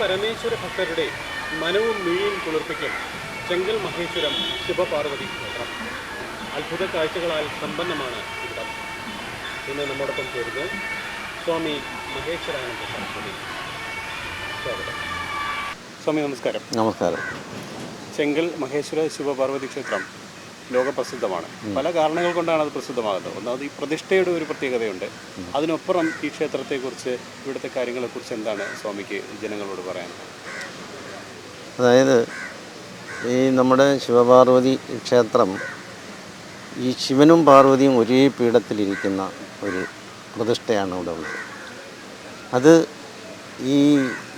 പരമേശ്വര ഭക്തരുടെ മനവും മിഴിയും കുളിർപ്പിക്കും ചെങ്കൽ മഹേശ്വരം ശിവപാർവതി ക്ഷേത്രം. അത്ഭുത കാഴ്ചകളാൽ സമ്പന്നമാണ് ഇവിടം. ഇന്ന് നമ്മോടൊപ്പം ചേരുന്നത് സ്വാമി മഹേശ്വരാനന്ദ സരസ്വതി. സ്വാഗതം. സ്വാമി നമസ്കാരം. നമസ്കാരം. ചെങ്കൽ മഹേശ്വര ശിവപാർവതി ക്ഷേത്രം ലോകപ്രസിദ്ധമാണ്. പല കാരണങ്ങൾ കൊണ്ടാണ് അത് പ്രസിദ്ധമാകുന്നത്. ഒന്നാമത് ഈ പ്രതിഷ്ഠയുടെ ഒരു പ്രത്യേകതയുണ്ട്. അതിനൊപ്പുറം ഈ ക്ഷേത്രത്തെക്കുറിച്ച് ഇവിടുത്തെ കാര്യങ്ങളെക്കുറിച്ച് എന്താണ് സ്വാമിക്ക് ജനങ്ങളോട് പറയാൻ? അതായത് ഈ നമ്മുടെ ശിവപാർവതി ക്ഷേത്രം ഈ ശിവനും പാർവതിയും ഒരേ പീഠത്തിലിരിക്കുന്ന ഒരു പ്രതിഷ്ഠയാണ് ഇവിടെ ഉള്ളത്. അത് ഈ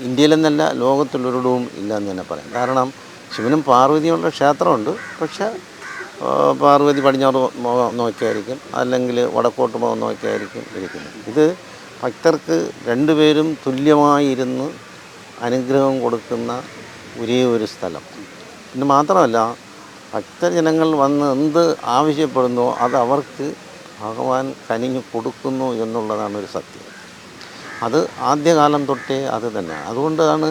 ഇന്ത്യയിലെന്നല്ല ലോകത്തിലൊരിടവും ഇല്ല എന്ന് തന്നെ പറയാം. കാരണം ശിവനും പാർവതിയുള്ള ക്ഷേത്രമുണ്ട്. പക്ഷേ പാർവതി പടിഞ്ഞാറ് മുഖം നോക്കിയായിരിക്കും. അല്ലെങ്കിൽ വടക്കോട്ട് മുഖം നോക്കിയായിരിക്കും ഇരിക്കുന്നത്. ഇത് ഭക്തർക്ക് രണ്ടുപേരും തുല്യമായിരുന്ന് അനുഗ്രഹം കൊടുക്കുന്ന ഒരേ ഒരു സ്ഥലം. പിന്നെ മാത്രമല്ല ഭക്തജനങ്ങൾ വന്ന് എന്ത് ആവശ്യപ്പെടുന്നോ അത് അവർക്ക് ഭഗവാൻ കനിഞ്ഞു കൊടുക്കുന്നു എന്നുള്ളതാണ് ഒരു സത്യം. അത് ആദ്യകാലം തൊട്ടേ അത് തന്നെയാണ് അതുകൊണ്ടാണ്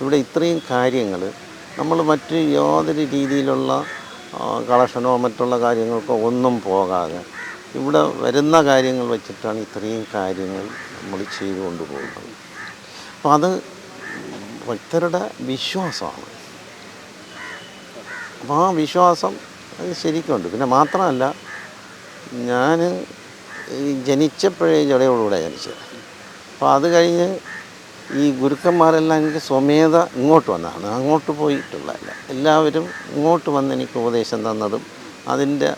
ഇവിടെ ഇത്രയും കാര്യങ്ങൾ. നമ്മൾ മറ്റു യാതൊരു രീതിയിലുള്ള കളക്ഷനോ മറ്റുള്ള കാര്യങ്ങൾക്കോ ഒന്നും പോകാതെ ഇവിടെ വരുന്ന കാര്യങ്ങൾ വെച്ചിട്ടാണ് ഇത്രയും കാര്യങ്ങൾ നമ്മൾ ചെയ്തുകൊണ്ട് പോകുന്നത്. അപ്പം അത് ഭക്തരുടെ വിശ്വാസമാണ്. അപ്പോൾ ആ വിശ്വാസം അത് ശരിക്കുണ്ട്. പിന്നെ മാത്രമല്ല ഞാൻ ജനിച്ചപ്പോഴേ ജടയോടുകൂടെ ജനിച്ചത്. അപ്പോൾ അത് കഴിഞ്ഞ് ഈ ഗുരുക്കന്മാരെല്ലാം എനിക്ക് സ്വമേധ ഇങ്ങോട്ട് വന്നതാണ്. അങ്ങോട്ട് പോയിട്ടുള്ളതല്ല. എല്ലാവരും ഇങ്ങോട്ട് വന്ന് എനിക്ക് ഉപദേശം തന്നതും അതിന്റെ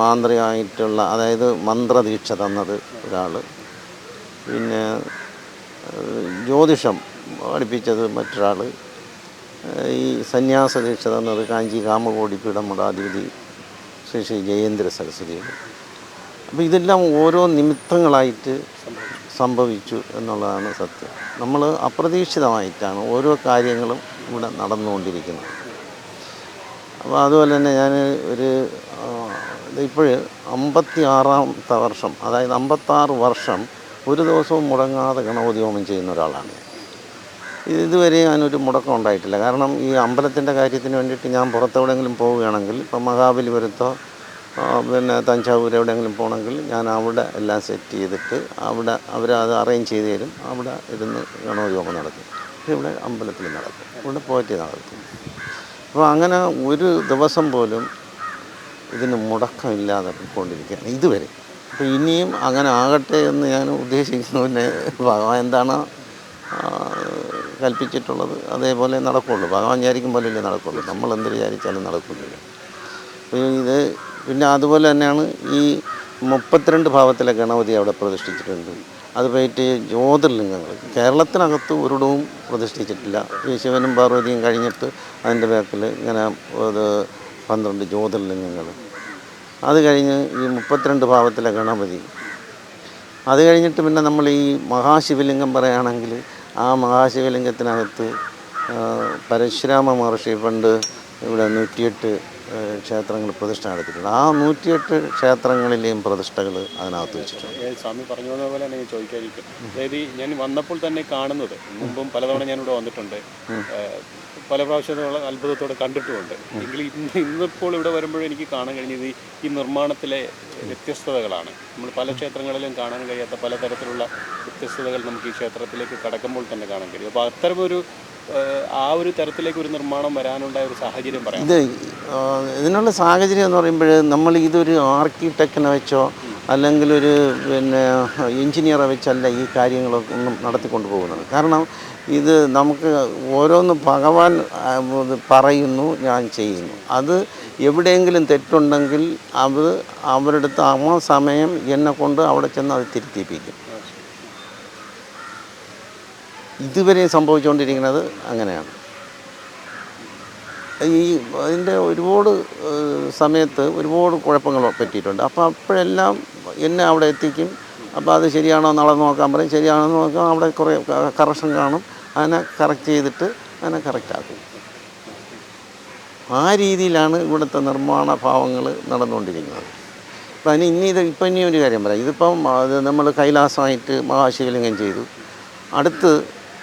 മാന്ത്രികമായിട്ടുള്ള അതായത് മന്ത്രദീക്ഷ തന്നത് ഒരാൾ പിന്നെ ജ്യോതിഷം പഠിപ്പിച്ചത് മറ്റൊരാൾ ഈ സന്യാസ ദീക്ഷ തന്നത് കാഞ്ചി കാമകോടി പീഠം മഠാധിപതി ശ്രീ ശ്രീ ജയേന്ദ്ര സരസ്വതി അപ്പോൾ ഇതെല്ലാം ഓരോ നിമിത്തങ്ങളായിട്ട് സംഭവിച്ചു എന്നുള്ളതാണ് സത്യം. നമ്മൾ അപ്രതീക്ഷിതമായിട്ടാണ് ഓരോ കാര്യങ്ങളും ഇവിടെ നടന്നുകൊണ്ടിരിക്കുന്നത്. അപ്പോൾ അതുപോലെ തന്നെ ഞാൻ ഒരു ഇപ്പോൾ അമ്പത്തി ആറാമത്തെ വർഷം അതായത് അമ്പത്താറ് വർഷം ഒരു ദിവസവും മുടങ്ങാതെ ഗണപതി ഹോമം ചെയ്യുന്ന ഒരാളാണ് ഇതുവരെ ഞാനൊരു മുടക്കം ഉണ്ടായിട്ടില്ല. കാരണം ഈ അമ്പലത്തിന്റെ കാര്യത്തിന് വേണ്ടിയിട്ട് ഞാൻ പുറത്തെവിടെയെങ്കിലും പോവുകയാണെങ്കിൽ ഇപ്പം മഹാബലിപുരത്തോ പിന്നെ തഞ്ചാവൂർ എവിടെയെങ്കിലും പോകണമെങ്കിൽ ഞാൻ അവിടെ എല്ലാം സെറ്റ് ചെയ്തിട്ട് അവിടെ അവർ അത് അറേഞ്ച് ചെയ്ത് തരും. അവിടെ ഇരുന്ന് ഹോമം നടക്കും. ഇവിടെ അമ്പലത്തിൽ നടക്കും. ഇവിടെ പോയിട്ട് നടക്കും. അപ്പോൾ അങ്ങനെ ഒരു ദിവസം പോലും ഇതിന് മുടക്കമില്ലാതെ പോയിക്കൊണ്ടിരിക്കുകയാണ് ഇതുവരെ. അപ്പോൾ ഇനിയും അങ്ങനെ ആകട്ടെ എന്ന് ഞാൻ ഉദ്ദേശിക്കുന്നു. പിന്നെ ഭഗവാൻ എന്താണ് കൽപ്പിച്ചിട്ടുള്ളത്? അതേപോലെ നടക്കുള്ളൂ. ഭഗവാൻ വിചാരിക്കും പോലെയല്ലേ നടക്കുള്ളൂ. നമ്മൾ എന്ത് വിചാരിച്ചാലും അപ്പോൾ ഇത് പിന്നെ അതുപോലെ തന്നെയാണ് ഈ മുപ്പത്തിരണ്ട് ഭാവത്തിലെ ഗണപതി അവിടെ പ്രതിഷ്ഠിച്ചിട്ടുണ്ട്. അത് പോയിട്ട് ജ്യോതിർലിംഗങ്ങൾ. കേരളത്തിനകത്ത് ഒരിടവും പ്രതിഷ്ഠിച്ചിട്ടില്ല. ഈ ശിവനും പാർവതിയും കഴിഞ്ഞിട്ട് അതിന്റെ ബാക്കിൽ ഇങ്ങനെ ഇത് പന്ത്രണ്ട് ജ്യോതിർലിംഗങ്ങൾ. അത് കഴിഞ്ഞ് ഈ മുപ്പത്തിരണ്ട് ഭാവത്തിലെ ഗണപതി. അത് കഴിഞ്ഞിട്ട് പിന്നെ നമ്മൾ ഈ മഹാശിവലിംഗം പറയുകയാണെങ്കിൽ ആ മഹാശിവലിംഗത്തിനകത്ത് പരശുരാമ മഹർഷി പണ്ട് ഇവിടെ നൂറ്റിയെട്ട് ക്ഷേത്രങ്ങൾ പ്രതിഷ്ഠ നടത്തിയിട്ടുണ്ട്. ആ നൂറ്റിയെട്ട് ക്ഷേത്രങ്ങളിലെയും പ്രതിഷ്ഠകൾ അതിനകത്ത് വെച്ചിട്ടുണ്ട്. സ്വാമി പറഞ്ഞു വന്ന പോലെ തന്നെ ഞാൻ ചോദിക്കാതിരിക്കും. അതായത് ഞാൻ വന്നപ്പോൾ തന്നെ കാണുന്നത് മുമ്പും പലതവണ ഞാൻ ഇവിടെ വന്നിട്ടുണ്ട് പല പ്രാവശ്യം അത്ഭുതത്തോടെ കണ്ടിട്ടുമുണ്ട്. എങ്കിൽ ഇന്ന് ഇന്നിപ്പോൾ ഇവിടെ വരുമ്പോഴും എനിക്ക് കാണാൻ കഴിഞ്ഞത് ഈ- നിർമ്മാണത്തിലെ വ്യത്യസ്തതകളാണ്. നമ്മൾ പല ക്ഷേത്രങ്ങളിലും കാണാൻ കഴിയാത്ത പലതരത്തിലുള്ള വ്യത്യസ്തതകൾ നമുക്ക് ഈ ക്ഷേത്രത്തിലേക്ക് കടക്കുമ്പോൾ തന്നെ കാണാൻ കഴിയും. അപ്പോൾ അത്തരമൊരു ആ ഒരു തരത്തിലേക്ക് ഒരു നിർമ്മാണം വരാനുണ്ടായ ഒരു സാഹചര്യം പറയാം ഇത് ഇതിനുള്ള സാഹചര്യം എന്ന് പറയുമ്പോൾ നമ്മൾ ഇതൊരു ആർക്കിടെക്റ്റിനെ വെച്ചോ അല്ലെങ്കിൽ ഒരു പിന്നെ എഞ്ചിനീയറെ വെച്ചല്ല ഈ കാര്യങ്ങളൊക്കെ ഒന്നും നടത്തിക്കൊണ്ട് പോകുന്നത്. കാരണം ഇത് നമുക്ക് ഓരോന്ന് ഭഗവാൻ പറയുന്നു ഞാൻ ചെയ്യുന്നു. അത് എവിടെയെങ്കിലും തെറ്റുണ്ടെങ്കിൽ അത് അവരുടെ അടുത്ത് ആ സമയം എന്നെ കൊണ്ട് അവിടെ ചെന്ന് അത് തിരുത്തിപ്പിക്കും. ഇതുവരെ സംഭവിച്ചുകൊണ്ടിരിക്കുന്നത് അങ്ങനെയാണ്. ഈ അതിന്റെ ഒരുപാട് സമയത്ത് ഒരുപാട് കുഴപ്പങ്ങൾ പറ്റിയിട്ടുണ്ട്. അപ്പോൾ അപ്പോഴെല്ലാം എന്നെ അവിടെ എത്തിക്കും. അപ്പോൾ അത് ശരിയാണോ നാളെ നോക്കാൻ പറയും. ശരിയാണോ എന്ന് നോക്കാം അവിടെ കുറേ കറക്ഷൻ കാണും. അതിനെ കറക്റ്റ് ചെയ്തിട്ട് അതിനെ കറക്റ്റാക്കും ആ രീതിയിലാണ് ഇവിടുത്തെ നിർമ്മാണ ഭാവങ്ങൾ നടന്നുകൊണ്ടിരിക്കുന്നത്. അപ്പം അതിന് ഇനി ഇത് ഇപ്പം ഇനി ഒരു കാര്യം പറയാം. ഇതിപ്പം നമ്മൾ കൈലാസമായിട്ട് മഹാശിവലിംഗം ചെയ്തു. അടുത്ത്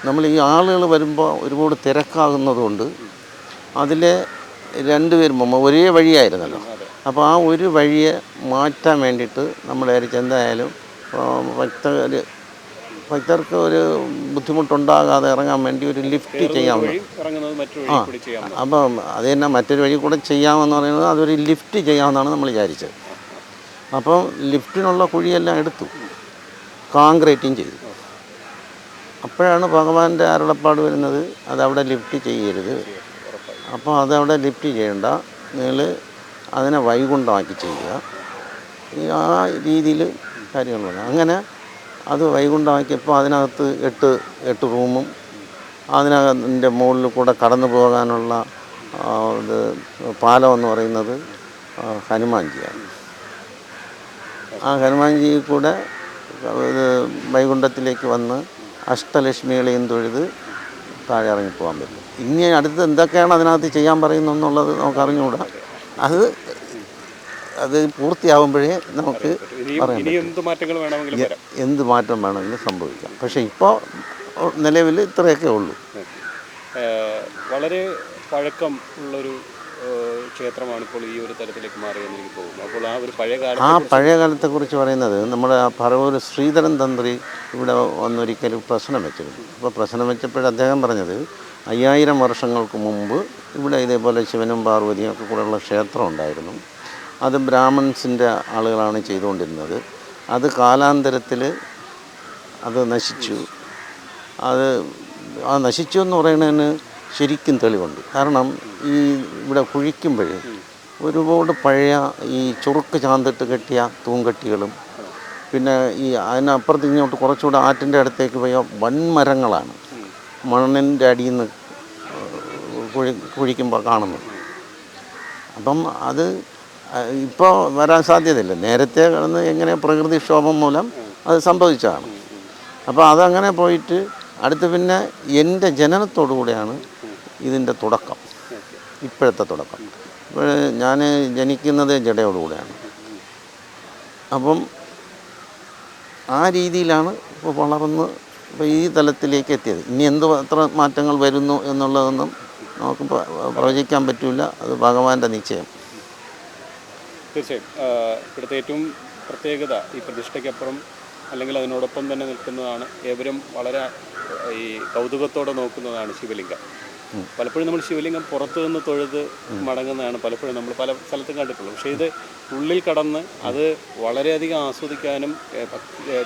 നമ്മൾ ഈ ആളുകൾ വരുമ്പോൾ ഒരുപാട് തിരക്കാകുന്നതുകൊണ്ട് അതിലെ രണ്ട് പേരും പോകുമ്പോൾ ഒരേ വഴിയായിരുന്നല്ലോ. അപ്പോൾ ആ ഒരു വഴിയെ മാറ്റാൻ വേണ്ടിയിട്ട് നമ്മൾ ആയിരിക്കും എന്തായാലും ഭക്തർ ഭക്തർക്ക് ഒരു ബുദ്ധിമുട്ടുണ്ടാകാതെ ഇറങ്ങാൻ വേണ്ടി ഒരു ലിഫ്റ്റ് ചെയ്യാവുന്ന ആ അപ്പം അത് തന്നെ മറ്റൊരു വഴി കൂടെ ചെയ്യാമെന്ന് പറയുന്നത് അതൊരു ലിഫ്റ്റ് ചെയ്യാമെന്നാണ് നമ്മൾ വിചാരിച്ചത്. അപ്പം ലിഫ്റ്റിനുള്ള കുഴിയെല്ലാം എടുത്തു. കോൺക്രീറ്റും ചെയ്തു. അപ്പോഴാണ് ഭഗവാന്റെ അരുളപ്പാട് വരുന്നത് അതവിടെ ലിഫ്റ്റ് ചെയ്യരുത്. അപ്പോൾ അതവിടെ ലിഫ്റ്റ് ചെയ്യണ്ട നിങ്ങൾ അതിനെ വൈകുണ്ഠമാക്കി ചെയ്യുക. ആ രീതിയിൽ കാര്യങ്ങൾ പറഞ്ഞു അങ്ങനെ അത് വൈകുണ്ഠമാക്കിയപ്പോൾ അതിനകത്ത് എട്ട് എട്ട് റൂമും അതിനകത്തിന്റെ മുകളിൽ കൂടെ കടന്നു പോകാനുള്ള ഇത് പാലം എന്ന് പറയുന്നത് ഹനുമാൻജിയാണ്. ആ ഹനുമാൻജി കൂടെ ഇത് വൈകുണ്ഠത്തിലേക്ക് വന്ന് അഷ്ടലക്ഷ്മികളെയും തൊഴുത് താഴെ ഇറങ്ങി പോകാൻ പറ്റും. ഇനി അടുത്ത് എന്തൊക്കെയാണ് അതിനകത്ത് ചെയ്യാൻ പറയുന്നതെന്നുള്ളത് നമുക്ക് അറിഞ്ഞുകൂടാ. അത് അത് പൂർത്തിയാവുമ്പോഴേ നമുക്ക് പറയാം എന്ത് മാറ്റം വേണമെങ്കിലും സംഭവിക്കാം. പക്ഷേ ഇപ്പോൾ നിലവിൽ ഇത്രയൊക്കെ ഉള്ളൂ. വളരെ പഴക്കം ഉള്ളൊരു ക്ഷേത്രമാണ് ഇപ്പോൾ ഈ ഒരു തലത്തിലേക്ക് മാറിയെന്ന് എനിക്ക് തോന്നുന്നു. അപ്പോൾ ആ ഒരു പഴയ കാലം ആ പഴയ കാലത്തെക്കുറിച്ച് പറയുന്നത് നമ്മൾ ആ പറവൂർ ശ്രീധരൻ തന്ത്രി ഇവിടെ വന്നൊരിക്കലും പ്രശ്നം വെച്ചിരുന്നു. അപ്പോൾ പ്രശ്നം വെച്ചപ്പോൾ അദ്ദേഹം പറഞ്ഞത് അയ്യായിരം വർഷങ്ങൾക്ക് മുമ്പ് ഇവിടെ ഇതേപോലെ ശിവനും പാർവതിയും ഒക്കെ കൂടെയുള്ള ക്ഷേത്രം ഉണ്ടായിരുന്നു. അത് ബ്രാഹ്മൺസിന്റെ ആളുകളാണ് ചെയ്തുകൊണ്ടിരുന്നത്. അത് കാലാന്തരത്തിൽ അത് നശിച്ചു. അത് ആ നശിച്ചു എന്ന് പറയുന്നതിന് ശരിക്കും തെളിവുണ്ട്. കാരണം ഈ ഇവിടെ കുഴിക്കുമ്പോൾ ഒരുപാട് പഴയ ഈ ചുറുക്ക് ചാന്തിട്ട് കെട്ടിയ തൂങ്കട്ടികളും പിന്നെ ഈ അതിനപ്പുറത്ത് ഇങ്ങോട്ട് കുറച്ചുകൂടെ ആറ്റിന്റെ അടുത്തേക്ക് പോയ വൻമരങ്ങളാണ് മണ്ണിന്റെ അടിയിൽ നിന്ന് കുഴി കുഴിക്കുമ്പോൾ കാണുന്നത്. അപ്പം അത് ഇപ്പോൾ വരാൻ സാധ്യതയില്ല. നേരത്തെ കിടന്ന് എങ്ങനെ പ്രകൃതിക്ഷോഭം മൂലം അത് സംഭവിച്ചതാണ്. അപ്പോൾ അതങ്ങനെ പോയിട്ട് അടുത്ത് പിന്നെ എന്റെ ജനനത്തോടു കൂടെയാണ് ഇതിന്റെ തുടക്കം. ഇപ്പോഴത്തെ തുടക്കം. ഇപ്പോൾ ഞാൻ ജനിക്കുന്നത് ജടയോടുകൂടെയാണ് അപ്പം ആ രീതിയിലാണ് ഇപ്പോൾ വളർന്ന് ഇപ്പോൾ ഈ തലത്തിലേക്ക് എത്തിയത്. ഇനി എന്ത് എത്ര മാറ്റങ്ങൾ വരുന്നു എന്നുള്ളതൊന്നും നമുക്ക് പ്രവചിക്കാൻ പറ്റില്ല അത് ഭഗവാന്റെ നിശ്ചയം. തീർച്ചയായും. ഇവിടുത്തെ ഏറ്റവും പ്രത്യേകത ഈ പ്രതിഷ്ഠയ്ക്കപ്പുറം അല്ലെങ്കിൽ അതിനോടൊപ്പം തന്നെ നിൽക്കുന്നതാണ് ഏവരും വളരെ ഈ കൗതുകത്തോടെ നോക്കുന്നതാണ് ശിവലിംഗം. പലപ്പോഴും നമ്മൾ ശിവലിംഗം പുറത്തു നിന്ന് തൊഴുത് മടങ്ങുന്നതാണ് പലപ്പോഴും നമ്മൾ പല സ്ഥലത്തും കണ്ടിട്ടുള്ളത്. പക്ഷേ ഇത് ഉള്ളിൽ കടന്ന് അത് വളരെയധികം ആസ്വദിക്കാനും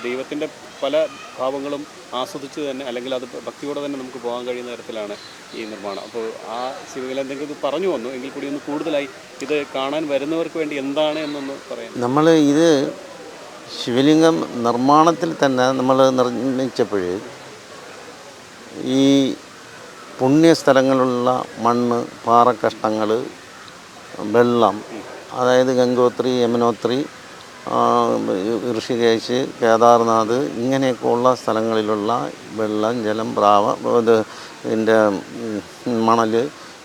ദൈവത്തിന്റെ പല ഭാവങ്ങളും ആസ്വദിച്ച് തന്നെ അല്ലെങ്കിൽ അത് ഭക്തിയോടെ തന്നെ നമുക്ക് പോകാൻ കഴിയുന്ന തരത്തിലാണ് ഈ നിർമ്മാണം. അപ്പോൾ ആ ശിവലിംഗം എന്തെങ്കിലും ഇത് പറഞ്ഞു വന്നു എങ്കിൽ കൂടി ഒന്ന് കൂടുതലായി ഇത് കാണാൻ വരുന്നവർക്ക് വേണ്ടി എന്താണ് എന്നൊന്ന് പറയാം നമ്മൾ ഇത് ശിവലിംഗം നിർമ്മാണത്തിൽ തന്നെ നമ്മൾ നിർമ്മിച്ചപ്പോൾ ഈ പുണ്യസ്ഥലങ്ങളിലുള്ള മണ്ണ് പാറക്കഷ്ടങ്ങൾ വെള്ളം അതായത് ഗംഗോത്രി യമുനോത്രി ഋഷികേശ് കേദാർനാഥ് ഇങ്ങനെയൊക്കെ ഉള്ള സ്ഥലങ്ങളിലുള്ള വെള്ളം ജലം പ്രാവ ഇത് ഇതിന്റെ മണൽ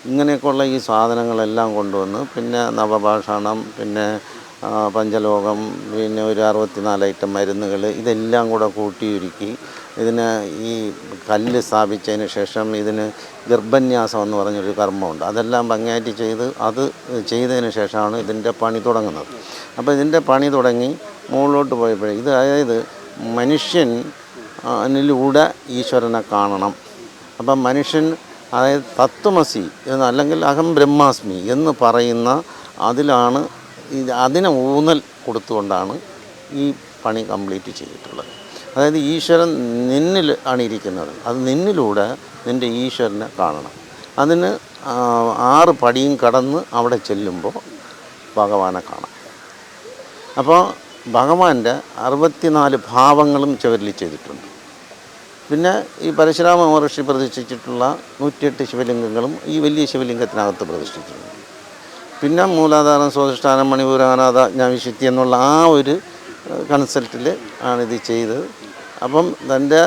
ഇങ്ങനെയൊക്കെയുള്ള ഈ സാധനങ്ങളെല്ലാം കൊണ്ടുവന്ന് പിന്നെ നവഭാഷണം പിന്നെ പഞ്ചലോകം പിന്നെ ഒരു അറുപത്തിനാല് ഐറ്റം മരുന്നുകൾ ഇതെല്ലാം കൂടെ കൂട്ടിയൊരുക്കി ഇതിന് ഈ കല്ല് സ്ഥാപിച്ചതിന് ശേഷം ഇതിന് ഗർഭന്യാസം എന്ന് പറഞ്ഞൊരു കർമ്മമുണ്ട്. അതെല്ലാം ഭംഗിയായിട്ട് ചെയ്ത് അത് ചെയ്തതിന് ശേഷമാണ് ഇതിന്റെ പണി തുടങ്ങുന്നത്. അപ്പോൾ ഇതിന്റെ പണി തുടങ്ങി മുകളിലോട്ട് പോയപ്പോഴേ ഇത് അതായത് മനുഷ്യൻ അതിലൂടെ ഈശ്വരനെ കാണണം. അപ്പം മനുഷ്യൻ അതായത് തത്വമസി എന്ന് അല്ലെങ്കിൽ അഹം ബ്രഹ്മാസ്മി എന്ന് പറയുന്ന അതിലാണ് അതിനെ ഊന്നൽ കൊടുത്തുകൊണ്ടാണ് ഈ പണി കംപ്ലീറ്റ് ചെയ്തിട്ടുള്ളത്. അതായത് ഈശ്വരൻ നിന്നിൽ ആണ് ഇരിക്കുന്നത്. അത് നിന്നിലൂടെ നിന്റെ ഈശ്വരനെ കാണണം. അതിന് ആറ് പടിയും കടന്ന് അവിടെ ചെല്ലുമ്പോൾ ഭഗവാനെ കാണാം. അപ്പോൾ ഭഗവാന്റെ അറുപത്തിനാല് ഭാവങ്ങളും ചുവരിൽ ചെയ്തിട്ടുണ്ട്. പിന്നെ ഈ പരശുരാമ മഹർഷി പ്രതിഷ്ഠിച്ചിട്ടുള്ള നൂറ്റിയെട്ട് ശിവലിംഗങ്ങളും ഈ വലിയ ശിവലിംഗത്തിനകത്ത് പ്രതിഷ്ഠിച്ചിട്ടുണ്ട് പിന്നെ മൂലാധാരം സ്വാധിഷ്ഠാനം മണിപൂര അനാഥ എന്നുള്ള ആ ഒരു കൺസെപ്റ്റിൽ ആണിത് ചെയ്തത്. അപ്പം തന്റെ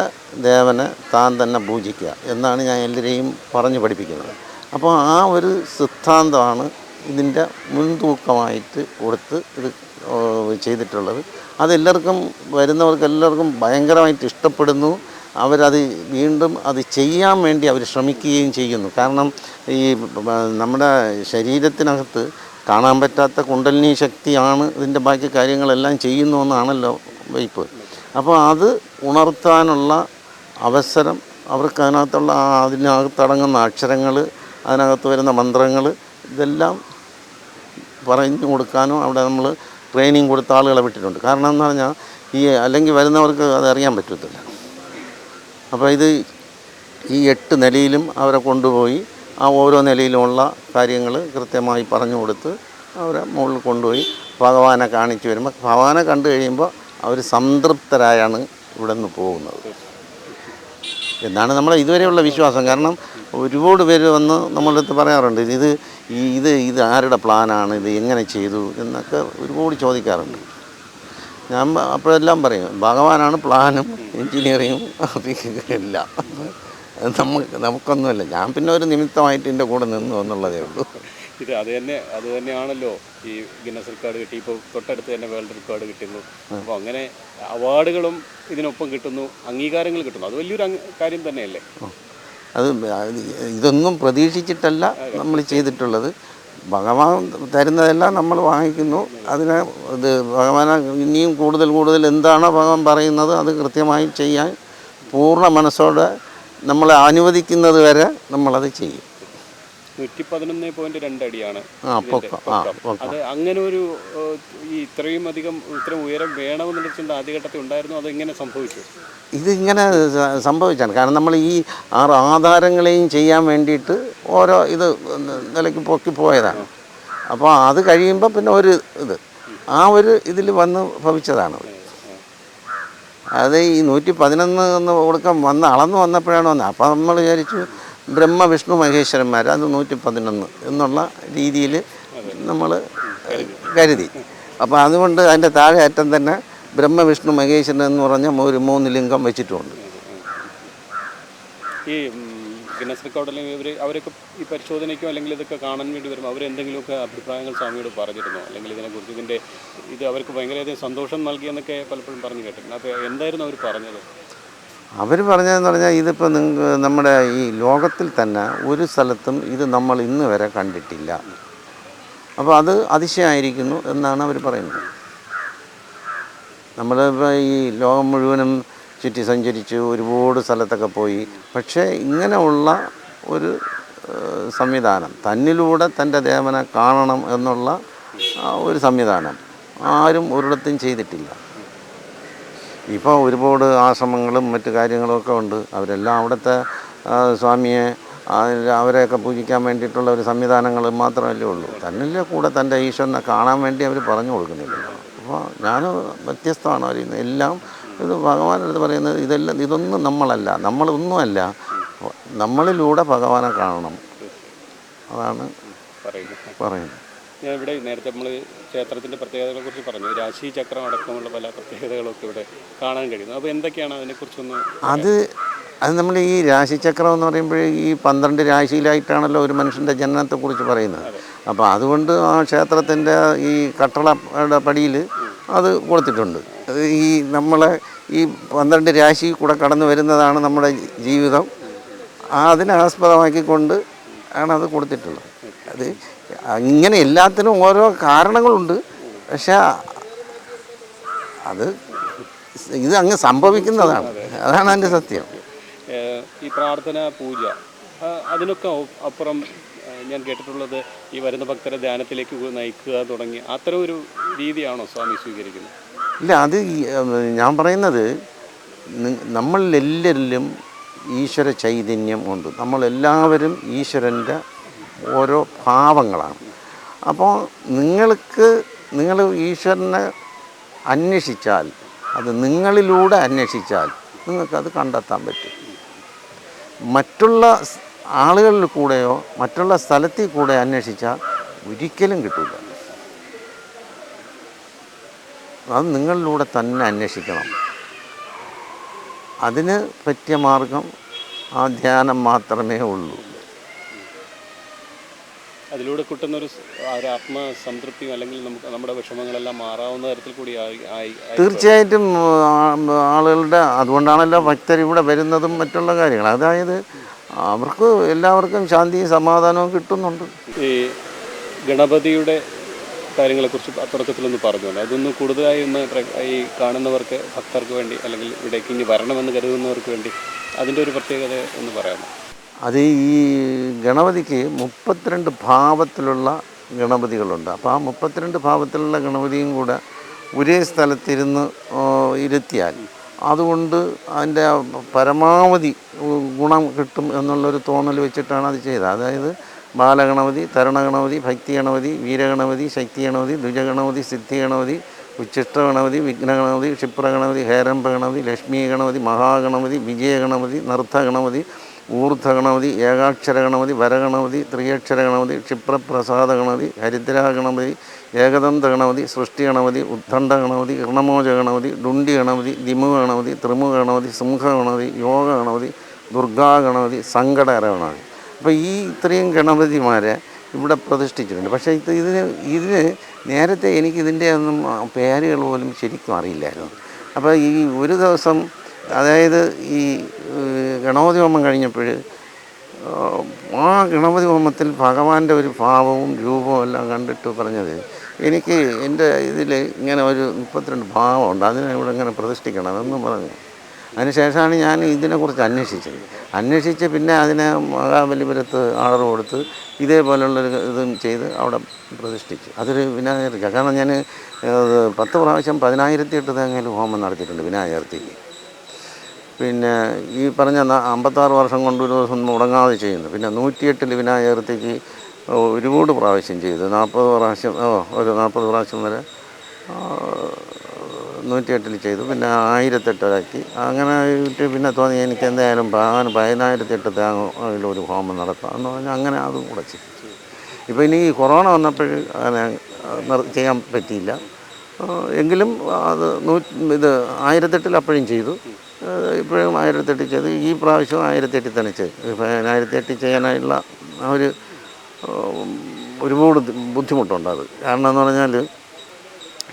ദേവനെ താൻ തന്നെ പൂജിക്കുക എന്നാണ് ഞാൻ എല്ലാവരെയും പറഞ്ഞു പഠിപ്പിക്കുന്നത്. അപ്പോൾ ആ ഒരു സിദ്ധാന്തമാണ് ഇതിന്റെ മുൻതൂക്കമായിട്ട് കൊടുത്ത് ഇത് ചെയ്തിട്ടുള്ളത്. അതെല്ലാവർക്കും വരുന്നവർക്ക് എല്ലാവർക്കും ഭയങ്കരമായിട്ട് ഇഷ്ടപ്പെടുന്നു. അവരത് വീണ്ടും അത് ചെയ്യാൻ വേണ്ടി അവർ ശ്രമിക്കുകയും ചെയ്യുന്നു. കാരണം ഈ നമ്മുടെ ശരീരത്തിനകത്ത് കാണാൻ പറ്റാത്ത കുണ്ടലിനി ശക്തിയാണ് ഇതിന്റെ ബാക്കി കാര്യങ്ങളെല്ലാം ചെയ്യുന്നു എന്നാണല്ലോ വയ്പ്പ് അപ്പോൾ അത് ഉണർത്താനുള്ള അവസരം അവർക്ക് അതിനകത്തുള്ള അതിനകത്തടങ്ങുന്ന അക്ഷരങ്ങൾ അതിനകത്ത് വരുന്ന മന്ത്രങ്ങൾ ഇതെല്ലാം പറഞ്ഞു കൊടുക്കാനും അവിടെ നമ്മൾ ട്രെയിനിങ് കൊടുത്ത ആളുകളെ വിട്ടിട്ടുണ്ട്. കാരണം എന്ന് പറഞ്ഞാൽ ഈ അല്ലെങ്കിൽ വരുന്നവർക്ക് അത് അറിയാൻ പറ്റത്തില്ല. അപ്പോൾ ഇത് ഈ എട്ട് നിലയിലും അവരെ കൊണ്ടുപോയി ആ ഓരോ നിലയിലുമുള്ള കാര്യങ്ങൾ കൃത്യമായി പറഞ്ഞു കൊടുത്ത് അവരെ മുകളിൽ കൊണ്ടുപോയി ഭഗവാനെ കാണിച്ചു വരുമ്പോൾ ഭഗവാനെ കണ്ടു കഴിയുമ്പോൾ അവർ സംതൃപ്തരായാണ് ഇവിടെ നിന്ന് പോകുന്നത്. എന്നാണ് നമ്മൾ ഇതുവരെയുള്ള വിശ്വാസം. കാരണം ഒരുപാട് പേര് വന്ന് നമ്മളുടെ അടുത്ത് പറയാറുണ്ട് ഇത് ഇത് ഇത് ആരുടെ പ്ലാനാണ് ഇത് എങ്ങനെ ചെയ്തു എന്നൊക്കെ ഒരുപാട് ചോദിക്കാറുണ്ട്. ഞാൻ അപ്പോഴെല്ലാം പറയും ഭഗവാനാണ് പ്ലാനും എൻജിനീയറിങ്ങും എല്ലാം നമുക്ക് നമുക്കൊന്നുമില്ല. ഞാൻ പിന്നെ ഒരു നിമിത്തമായിട്ട് എന്റെ കൂടെ നിന്നു എന്നുള്ളതേ ഉള്ളൂ. ഇത് അത് തന്നെ അത് തന്നെയാണല്ലോ ഈ ഗിന്നസ് റെക്കോർഡ് കിട്ടി. ഇപ്പോൾ തൊട്ടടുത്ത് തന്നെ വേൾഡ് റെക്കോർഡ് കിട്ടുന്നു. അപ്പോൾ അങ്ങനെ അവാർഡുകളും ഇതിനൊപ്പം കിട്ടുന്നു അംഗീകാരങ്ങൾ കിട്ടുന്നു. അത് വലിയൊരു കാര്യം തന്നെയല്ലേ? അത് അത് ഇതൊന്നും പ്രതീക്ഷിച്ചിട്ടല്ല നമ്മൾ ചെയ്തിട്ടുള്ളത്. ഭഗവാൻ തരുന്നതെല്ലാം നമ്മൾ വാങ്ങിക്കുന്നു. അതിനെ ഇത് ഭഗവാന് ഇനിയും കൂടുതൽ കൂടുതൽ എന്താണോ ഭഗവാൻ പറയുന്നത് അത് കൃത്യമായി ചെയ്യാൻ പൂർണ മനസ്സോടെ നമ്മളെ അനുവദിക്കുന്നത് വരെ നമ്മളത് ചെയ്യും. നൂറ്റി പതിനൊന്ന് പോയിന്റ് രണ്ടടിയാണ് അത് അങ്ങനെ ഒരു ഈ ഇത്രയും അധികം ഇത്രയും ഉയരം വേണമെന്നുള്ള ചിന്ത ആദ്യഘട്ടത്തിൽ ഉണ്ടായിരുന്നു. അത് എങ്ങനെ സംഭവിച്ചു? ഇതിങ്ങനെ സംഭവിച്ചാണ്. കാരണം നമ്മൾ ഈ ആറ് ആധാരങ്ങളെയും ചെയ്യാൻ വേണ്ടിയിട്ട് ഓരോ ഇത് നിലയ്ക്ക് പൊക്കി പോയതാണ്. അപ്പോൾ അത് കഴിയുമ്പോൾ പിന്നെ ഒരു ഇത്. ആ ഒരു ഇതിൽ വന്ന് ഭവിച്ചതാണ് അത്. ഈ നൂറ്റി പതിനൊന്ന് എന്ന് കൊടുക്കാൻ വന്ന് അളന്ന് വന്നപ്പോഴാണ് വന്നത്. അപ്പോൾ നമ്മൾ വിചാരിച്ചു ബ്രഹ്മ വിഷ്ണു മഹേശ്വരന്മാർ അത് നൂറ്റി പതിനൊന്ന് എന്നുള്ള രീതിയിൽ നമ്മൾ കരുതി. അപ്പോൾ അതുകൊണ്ട് അതിന്റെ താഴെ അറ്റം തന്നെ ബ്രഹ്മ വിഷ്ണു മഹേശ്വരൻ എന്ന് പറഞ്ഞ ഒരു മൂന്ന് ലിംഗം വെച്ചിട്ടുണ്ട്. ഈ ഗിന്നസ് റെക്കോർഡ് ഈ അല്ലെങ്കിൽ ഇതൊക്കെ കാണാൻ വേണ്ടി വരുമ്പോൾ അഭിപ്രായങ്ങൾ സ്വാമിയോട് അല്ലെങ്കിൽ ഇതിനെക്കുറിച്ച് ഇത് അവർക്ക് ഭയങ്കരധികം സന്തോഷം നൽകിയെന്നൊക്കെ പലപ്പോഴും പറഞ്ഞു കേട്ടിട്ടുണ്ട്. അപ്പോൾ എന്തായിരുന്നു അവർ പറഞ്ഞത്? അവർ പറഞ്ഞതെന്ന് പറഞ്ഞാൽ ഇതിപ്പോൾ നിങ്ങൾ നമ്മുടെ ഈ ലോകത്തിൽ തന്നെ ഒരു സ്ഥലത്തും ഇത് നമ്മൾ ഇന്ന് വരെ കണ്ടിട്ടില്ല. അപ്പോൾ അത് അതിശയമായിരിക്കുന്നു എന്നാണ് അവർ പറയുന്നത്. നമ്മളിപ്പോൾ ഈ ലോകം മുഴുവനും ചുറ്റി സഞ്ചരിച്ച് ഒരുപാട് സ്ഥലത്തൊക്കെ പോയി. പക്ഷേ ഇങ്ങനെയുള്ള ഒരു സംവിധാനം തന്നിലൂടെ തന്റെ ദേവനെ കാണണം എന്നുള്ള ഒരു സംവിധാനം ആരും ഒരിടത്തും ചെയ്തിട്ടില്ല. ഇപ്പോൾ ഒരുപാട് ആശ്രമങ്ങളും മറ്റു കാര്യങ്ങളൊക്കെ ഉണ്ട്. അവരെല്ലാം അവിടുത്തെ സ്വാമിയെ അവരെയൊക്കെ പൂജിക്കാൻ വേണ്ടിയിട്ടുള്ള ഒരു സംവിധാനങ്ങൾ മാത്രമല്ലേ ഉള്ളൂ. തന്നിലെ കൂടെ തന്റെ ഈശ്വരനെ കാണാൻ വേണ്ടി അവർ പറഞ്ഞു കൊടുക്കുന്നില്ല. അപ്പോൾ ഞാൻ വ്യത്യസ്തമാണ് അറിയുന്നത് എല്ലാം ഇത് ഭഗവാനെടുത്ത് പറയുന്നത് ഇതെല്ലാം ഇതൊന്നും നമ്മളല്ല നമ്മളൊന്നുമല്ല. നമ്മളിലൂടെ ഭഗവാനെ കാണണം. അതാണ് പറയുന്നത്. ഞാൻ ഇവിടെ നേരത്തെ നമ്മൾ ക്ഷേത്രത്തിന്റെ പ്രത്യേകതകളെക്കുറിച്ച് പറഞ്ഞു. രാശി ചക്രം അടക്കമുള്ള പല പ്രത്യേകതകളൊക്കെ ഇവിടെ കാണാൻ കഴിയുന്നു. അപ്പോൾ എന്തൊക്കെയാണ് അതിനെക്കുറിച്ചൊന്ന് അത് അത് നമ്മൾ ഈ രാശിചക്രം എന്ന് പറയുമ്പോൾ ഈ പന്ത്രണ്ട് രാശിയിലായിട്ടാണല്ലോ ഒരു മനുഷ്യന്റെ ജനനത്തെക്കുറിച്ച് പറയുന്നത്. അപ്പോൾ അതുകൊണ്ട് ആ ക്ഷേത്രത്തിന്റെ ഈ കട്ടള പടിയിൽ അത് കൊടുത്തിട്ടുണ്ട്. ഈ നമ്മളെ ഈ പന്ത്രണ്ട് രാശി കൂടെ കടന്നു വരുന്നതാണ് നമ്മുടെ ജീവിതം. അതിനാസ്പദമാക്കിക്കൊണ്ട് അതിനെ ആസ്പദമാക്കിക്കൊണ്ട് ആണ് അത് കൊടുത്തിട്ടുള്ളത്. അത് ഇങ്ങനെ എല്ലാത്തിനും ഓരോ കാരണങ്ങളുണ്ട്. പക്ഷെ അത് ഇത് അങ്ങ് സംഭവിക്കുന്നതാണ്. അതാണ് അതിന്റെ സത്യം. ഈ പ്രാർത്ഥന പൂജ അതിനൊക്കെ അപ്പുറം ഞാൻ കേട്ടിട്ടുള്ളത് ഈ വരുന്ന ഭക്തരെ ധ്യാനത്തിലേക്ക് നയിക്കുക തുടങ്ങി അത്തരം ഒരു രീതിയാണോ സ്വാമി സ്വീകരിക്കുന്നത്? ഇല്ല അത് ഞാൻ പറയുന്നത് നമ്മളിലെല്ലാവരിലും ഈശ്വര ചൈതന്യം ഉണ്ട്. നമ്മളെല്ലാവരും ഈശ്വരന്റെ ഓരോ ഭാവങ്ങളാണ് അപ്പോൾ നിങ്ങൾക്ക് നിങ്ങൾ ഈശ്വരനെ അന്വേഷിച്ചാൽ അത് നിങ്ങളിലൂടെ അന്വേഷിച്ചാൽ നിങ്ങൾക്കത് കണ്ടെത്താൻ പറ്റും. മറ്റുള്ള ആളുകളിൽ കൂടെയോ മറ്റുള്ള സ്ഥലത്തിൽ കൂടെ അന്വേഷിച്ചാൽ ഒരിക്കലും കിട്ടില്ല അത് നിങ്ങളിലൂടെ തന്നെ അന്വേഷിക്കണം. അതിന് പറ്റിയ മാർഗം ആ ധ്യാനം മാത്രമേ ഉള്ളൂ. അതിലൂടെ കിട്ടുന്ന ഒരു ഒരു ആത്മസംതൃപ്തിയും അല്ലെങ്കിൽ നമുക്ക് നമ്മുടെ വിഷമങ്ങളെല്ലാം മാറാവുന്ന തരത്തിൽ കൂടി തീർച്ചയായിട്ടും ആളുകളുടെ അതുകൊണ്ടാണല്ലോ ഭക്തർ ഇവിടെ വരുന്നതും മറ്റുള്ള കാര്യങ്ങൾ. അതായത് അവർക്ക് എല്ലാവർക്കും ശാന്തിയും സമാധാനവും കിട്ടുന്നുണ്ട്. ഈ ഗണപതിയുടെ കാര്യങ്ങളെക്കുറിച്ച് തുടക്കത്തിലൊന്ന് പറഞ്ഞല്ലോ അതൊന്ന് കൂടുതലായി ഒന്ന് ഈ കാണുന്നവർക്ക് ഭക്തർക്ക് വേണ്ടി അല്ലെങ്കിൽ ഇവിടേക്ക് ഇനി വരണമെന്ന് കരുതുന്നവർക്ക് വേണ്ടി അതിന്റെ ഒരു പ്രത്യേകത ഒന്ന് പറയാമോ? അത് ഈ ഗണപതിക്ക് മുപ്പത്തിരണ്ട് ഭാവത്തിലുള്ള ഗണപതികളുണ്ട്. അപ്പോൾ ആ മുപ്പത്തിരണ്ട് ഭാവത്തിലുള്ള ഗണപതിയും കൂടെ ഒരേ സ്ഥലത്തിരുന്ന് ഇരുത്തിയാൽ അതുകൊണ്ട് അതിന്റെ പരമാവധി ഗുണം കിട്ടും എന്നുള്ളൊരു തോന്നൽ വെച്ചിട്ടാണ് അത് ചെയ്തത്. അതായത് ബാലഗണപതി തരുണഗണപതി ഭക്തി ഗണപതി വീരഗണപതി ശക്തി ഗണപതി ദ്വിജഗണപതി സിദ്ധി ഗണപതി ഉച്ചിഷ്ട ഗണപതി വിഘ്നഗണപതി ക്ഷിപ്രഗണപതി ഹേരംഭ ഗണപതി ലക്ഷ്മി ഗണപതി മഹാഗണപതി വിജയഗണപതി നർത്ത ഗണപതി ഊർധ ഗണപതി ഏകാക്ഷര ഗണപതി വരഗണപതി ത്രിയക്ഷര ഗണപതി ക്ഷിപ്രപ്രസാദ ഗണപതി ഹരിദ്ര ഗണപതി ഏകദന്ത ഗണപതി സൃഷ്ടി ഗണപതി ഉത്ഥണ്ഡ ഗണപതി ഇർണമോച ഗണപതി ഡുണ്ടി ഗണപതി ദിമു ഗണപതി ത്രിമു ഗണപതി സിംഹ ഗണപതി യോഗ ഗണപതി ദുർഗാ ഗണപതി സങ്കടകര ഗണപതി അപ്പോൾ ഈ ഇത്രയും ഗണപതിമാരെ ഇവിടെ പ്രതിഷ്ഠിച്ചിട്ടുണ്ട്. പക്ഷേ ഇത് ഇതിന് ഇതിന് നേരത്തെ എനിക്കിതിന്റെ ഒന്നും പേരുകൾ പോലും ശരിക്കും അറിയില്ലായിരുന്നു. അപ്പോൾ ഈ ഒരു ദിവസം അതായത് ഈ ഗണപതി ഹോമം കഴിഞ്ഞപ്പോൾ ആ ഗണപതി ഹോമത്തിൽ ഭഗവാന്റെ ഒരു ഭാവവും രൂപവും എല്ലാം കണ്ടിട്ട് പറഞ്ഞത് എനിക്ക് എന്റെ ഇതിൽ ഇങ്ങനെ ഒരു മുപ്പത്തിരണ്ട് ഭാവമുണ്ട്. അതിനെ ഇവിടെ ഇങ്ങനെ പ്രതിഷ്ഠിക്കണം എന്നും പറഞ്ഞു. അതിനുശേഷമാണ് ഞാൻ ഇതിനെക്കുറിച്ച് അന്വേഷിച്ചത്. അന്വേഷിച്ച് പിന്നെ അതിനെ മഹാബലിപുരത്ത് ആർഡർ കൊടുത്ത് ഇതേപോലുള്ളൊരു ഇതും ചെയ്ത് അവിടെ പ്രതിഷ്ഠിച്ചു. അതൊരു വിനായകർക്ക് കാരണം ഞാൻ പത്ത് പ്രാവശ്യം പതിനായിരത്തി എട്ട് തേങ്ങയിൽ ഹോമം നടത്തിയിട്ടുണ്ട് വിനായകർത്തിക്ക് പിന്നെ ഈ പറഞ്ഞ അമ്പത്താറ് വർഷം കൊണ്ട് ഒരു ദിവസം മുടങ്ങാതെ ചെയ്യുന്നു. പിന്നെ നൂറ്റിയെട്ടിൽ വിനായകർത്തിക്ക് ഒരുപാട് പ്രാവശ്യം ചെയ്തു. നാൽപ്പത് പ്രാവശ്യം ഓ ഒരു നാൽപ്പത് പ്രാവശ്യം വരെ നൂറ്റിയെട്ടിൽ ചെയ്തു. പിന്നെ ആയിരത്തെട്ടാക്കി അങ്ങനെ പിന്നെ തോന്നി എനിക്ക് എന്തായാലും ഭഗവാൻ പതിനായിരത്തെട്ട് തേങ്ങ ഒരു ഹോമം നടത്താം എന്ന് പറഞ്ഞാൽ അങ്ങനെ അതും കൂടെ ചെയ്തു. ഇപ്പോൾ ഇനി ഈ കൊറോണ വന്നപ്പോൾ അങ്ങനെ ചെയ്യാൻ പറ്റിയില്ല. എങ്കിലും അത് നൂ ഇത് ആയിരത്തെട്ടിൽ അപ്പോഴും ചെയ്തു. ഇപ്പോഴും ആയിരത്തെട്ടിൽ ചെയ്ത് ഈ പ്രാവശ്യം ആയിരത്തെട്ടിൽ തന്നെ ചെയ്തു ആയിരത്തെട്ടിൽ ചെയ്യാനായുള്ള ആ ഒരു ഒരുപാട് ബുദ്ധിമുട്ടുണ്ട് അത്. കാരണം എന്ന് പറഞ്ഞാൽ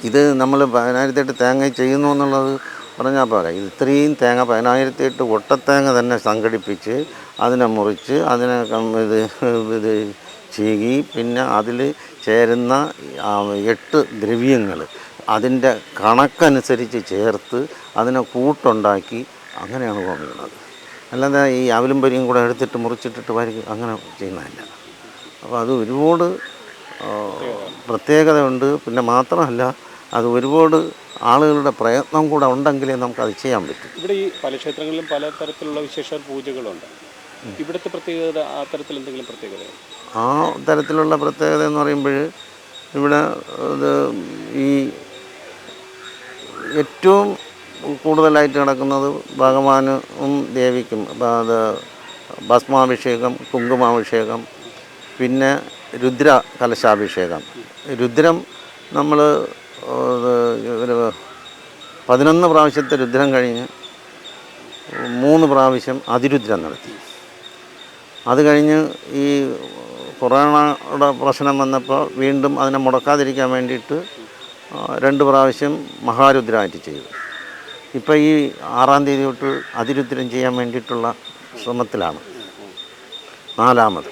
ഇത് നമ്മൾ പതിനായിരത്തെട്ട് തേങ്ങ ചെയ്യുന്നു എന്നുള്ളത് പറഞ്ഞാൽ പോരാ. ഇത് ഇത്രയും തേങ്ങ പതിനായിരത്തെട്ട് ഒട്ടത്തേങ്ങ തന്നെ സംഘടിപ്പിച്ച് അതിനെ മുറിച്ച് അതിനെ ഇത് ഇത് ചീകി പിന്നെ അതിൽ ചേരുന്ന എട്ട് ദ്രവ്യങ്ങൾ. അതിന്റെ കണക്കനുസരിച്ച് ചേർത്ത് അതിനെ കൂട്ടുണ്ടാക്കി അങ്ങനെയാണ് ഹോമിക്കുന്നത് അല്ലാതെ ഈ അവലും പരിയും കൂടെ എടുത്തിട്ട് മുറിച്ചിട്ടിട്ട് വരിക അങ്ങനെ ചെയ്യുന്നതല്ല. അപ്പോൾ അത് ഒരുപാട് പ്രത്യേകതയുണ്ട്. പിന്നെ മാത്രമല്ല അത് ഒരുപാട് ആളുകളുടെ പ്രയത്നം കൂടെ ഉണ്ടെങ്കിലേ നമുക്ക് നമുക്കത് ചെയ്യാൻ പറ്റും. ഇവിടെ ഈ പല ക്ഷേത്രങ്ങളിലും പല തരത്തിലുള്ള വിശേഷ പൂജകളുണ്ട്. ഇവിടുത്തെ പ്രത്യേകത ആ തരത്തിൽ എന്തെങ്കിലും പ്രത്യേകത ആ തരത്തിലുള്ള പ്രത്യേകത എന്ന് പറയുമ്പോൾ ഇവിടെ ഇത് ഈ ഏറ്റവും കൂടുതലായിട്ട് നടക്കുന്നത് ഭഗവാനും ദേവിക്കും അത് ഭസ്മാഭിഷേകം കുങ്കുമാഭിഷേകം പിന്നെ രുദ്ര കലശാഭിഷേകം. രുദ്രം നമ്മൾ ഒരു പതിനൊന്ന് പ്രാവശ്യത്തെ രുദ്രം കഴിഞ്ഞ് മൂന്ന് പ്രാവശ്യം അതിരുദ്രം നടത്തി. അത് കഴിഞ്ഞ് ഈ കൊറോണയുടെ പ്രശ്നം വന്നപ്പോൾ വീണ്ടും അതിനെ മുടക്കാതിരിക്കാൻ വേണ്ടിയിട്ട് രണ്ട് പ്രാവശ്യം മഹാരുദ്രമായിട്ട് ചെയ്തു. ഇപ്പോൾ ഈ ആറാം തീയതി തൊട്ട് അതിരുദ്രം ചെയ്യാൻ വേണ്ടിയിട്ടുള്ള ശ്രമത്തിലാണ്. നാലാമത്.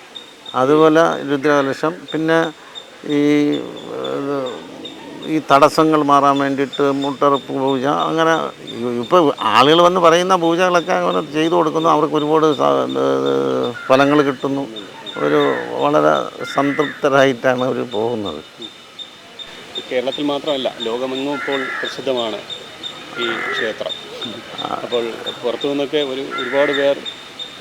അതുപോലെ രുദ്രകലശം പിന്നെ ഈ ഈ തടസ്സങ്ങൾ മാറാൻ വേണ്ടിയിട്ട് മുട്ടറപ്പ് പൂജ അങ്ങനെ ഇപ്പോൾ ആളുകൾ വന്ന് പറയുന്ന പൂജകളൊക്കെ അങ്ങനെ ചെയ്തു കൊടുക്കുന്നു. അവർക്ക് ഒരുപാട് ഫലങ്ങൾ കിട്ടുന്നു. ഒരു വളരെ സംതൃപ്തരായിട്ടാണ് അവർ പോകുന്നത്. കേരളത്തിൽ മാത്രമല്ല ലോകമെങ്ങും ഇപ്പോൾ പ്രസിദ്ധമാണ് ഈ ക്ഷേത്രം. അപ്പോൾ പുറത്തു നിന്നൊക്കെ ഒരു ഒരുപാട് പേർ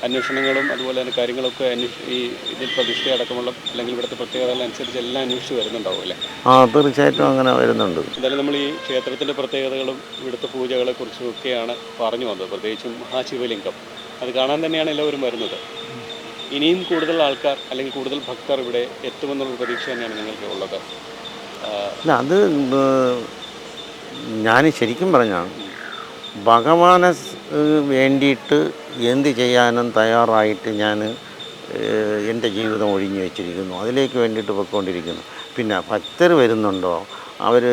അന്വേഷണങ്ങളും അതുപോലെ തന്നെ കാര്യങ്ങളൊക്കെ അന്വേഷ ഈ ഇതിൽ പ്രതിഷ്ഠ അടക്കമുള്ള അല്ലെങ്കിൽ ഇവിടുത്തെ പ്രത്യേകതകൾ അനുസരിച്ച് എല്ലാം അന്വേഷിച്ച് വരുന്നുണ്ടാവും അല്ലേ? ആ തീർച്ചയായിട്ടും അങ്ങനെ വരുന്നുണ്ട്. എന്തായാലും നമ്മൾ ഈ ക്ഷേത്രത്തിന്റെ പ്രത്യേകതകളും ഇവിടുത്തെ പൂജകളെ കുറിച്ചും ഒക്കെയാണ് പറഞ്ഞു വന്നത്. പ്രത്യേകിച്ചും മഹാശിവലിംഗം. അത് കാണാൻ തന്നെയാണ് എല്ലാവരും വരുന്നത്. ഇനിയും കൂടുതൽ ആൾക്കാർ അല്ലെങ്കിൽ കൂടുതൽ ഭക്തർ ഇവിടെ എത്തുമെന്നുള്ള പ്രതീക്ഷ തന്നെയാണ് നിങ്ങൾക്ക് ഉള്ളത് അല്ല അത് ഞാൻ ശരിക്കും പറഞ്ഞാണ് ഭഗവാനെ വേണ്ടിയിട്ട് എന്ത് ചെയ്യാനും തയ്യാറായിട്ട് ഞാൻ എന്റെ ജീവിതം ഒഴിഞ്ഞു വെച്ചിരിക്കുന്നു. അതിലേക്ക് വേണ്ടിയിട്ട് പൊയ്ക്കൊണ്ടിരിക്കുന്നു. പിന്നെ ഭക്തർ വരുന്നുണ്ടോ? അവർ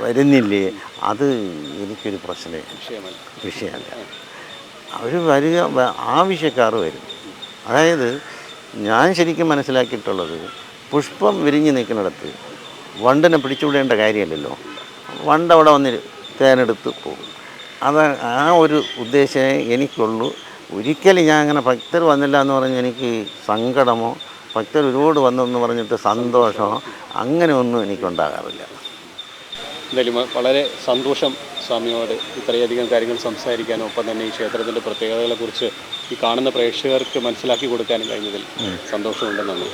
വരുന്നില്ലേ? അത് എനിക്കൊരു പ്രശ്നമേ വിഷയമല്ല. അവർ വരിക ആവശ്യക്കാർ വരും. അതായത് ഞാൻ ശരിക്കും മനസ്സിലാക്കിയിട്ടുള്ളത് പുഷ്പം വിരിഞ്ഞ് നിൽക്കുന്നിടത്ത് വണ്ടിനെ പിടിച്ചുവിടേണ്ട കാര്യമല്ലല്ലോ. വണ്ട് അവിടെ വന്ന് തേനെടുത്ത് പോകും. അത് ആ ഒരു ഉദ്ദേശമേ എനിക്കുള്ളൂ. ഒരിക്കലും ഞാൻ അങ്ങനെ ഭക്തർ വന്നില്ല എന്ന് പറഞ്ഞ് എനിക്ക് സങ്കടമോ ഭക്തർ ഒരുപാട് വന്നെന്ന് പറഞ്ഞിട്ട് സന്തോഷമോ അങ്ങനെ ഒന്നും എനിക്കുണ്ടാകാറില്ല. എന്തായാലും വളരെ സന്തോഷം സ്വാമിയോട് ഇത്രയധികം കാര്യങ്ങൾ സംസാരിക്കാനും ഒപ്പം തന്നെ ഈ ക്ഷേത്രത്തിന്റെ പ്രത്യേകതകളെക്കുറിച്ച് ഈ കാണുന്ന പ്രേക്ഷകർക്ക് മനസ്സിലാക്കി കൊടുക്കാനും കഴിഞ്ഞതിൽ സന്തോഷമുണ്ടെന്നാണ്